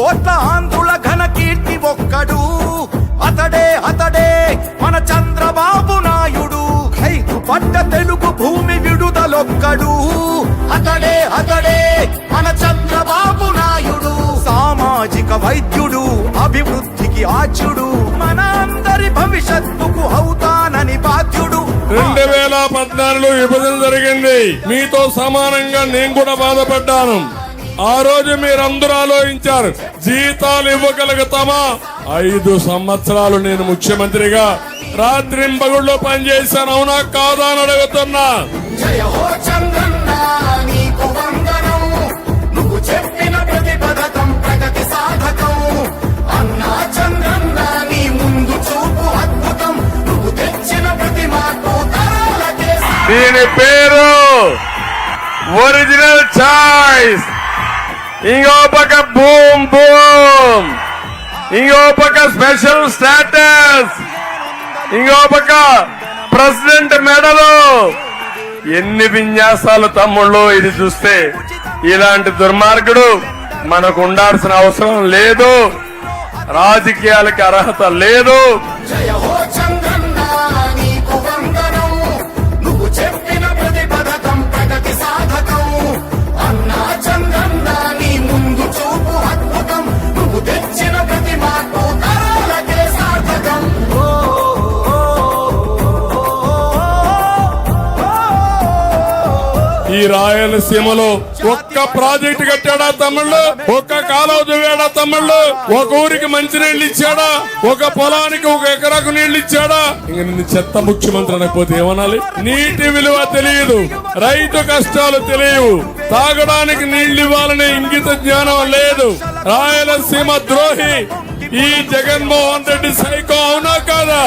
కోట్ల ఆంధ్రుల ఘన కీర్తి ఒక్కడు. అతడే అతడే మన చంద్రబాబు నాయుడు. ఐదు పడ్డ తెలుగు భూమి విడుదలొక్కడు. అతడే అతడే మన చంద్రబాబు నాయుడు. సామాజిక వైద్యుడు అభివృద్ధికి ఆచుడు మన అందరి భవిష్యత్తుకు అవుతానని బాధ్యుడు. రెండు వేల పద్నాలుగులో విభజన జరిగింది. మీతో సమానంగా నేను కూడా బాధపడ్డాను. ఆ రోజు మీరందరూ ఆలోచించారు. జీతాలు ఇవ్వగలుగుతామా? ఐదు సంవత్సరాలు నేను ముఖ్యమంత్రిగా రాత్రింబగుళ్ళు పనిచేశాను. అవునా కాదా అని అడుగుతున్నా. జయ హో చంద్రన్న నీకు వందనం. నువ్వు చెప్పిన ప్రతి పథకం ప్రగతి సాధకం. అన్నా చంద్రన్న నీ ముందు చూపు అద్భుతం. నువ్వు తెచ్చిన ప్రతి మార్పు తరాలకే దీని పేరు ఒరిజినల్ చాయిస్. ఇంకో పక్క బూమ్ బూమ్. ఇంకో పక్క స్పెషల్ స్టేటస్ ఇంకో పక్క ప్రెసిడెంట్ మెడలు ఎన్ని విన్యాసాలు తమ్ముళ్ళు ఇది చూస్తే. ఇలాంటి దుర్మార్గుడు మనకు ఉండాల్సిన అవసరం లేదు. రాజకీయాలకి అర్హత లేదు. ఈ రాయలసీమలో ఒక్క ప్రాజెక్టు కట్టాడా తమ్ముళ్ళు? ఒక్క కాలువ దువ్వాడా తమ్ముళ్ళు? ఒక ఊరికి మంచినీళ్ళు ఇచ్చాడా? ఒక పొలానికి ఒక ఎకరాకు నీళ్ళు ఇచ్చాడా? ఇంక నిన్ను చెత్త ముఖ్యమంత్రి అనకపోతే ఏమనాలి? నీటి విలువ తెలియదు రైతు కష్టాలు తెలియవు. తాగడానికి నీళ్ళు ఇవ్వాలనే ఇంగిత జ్ఞానం లేదు. రాయలసీమ ద్రోహి ఈ జగన్మోహన్ రెడ్డి సైకో అవునా కాదా?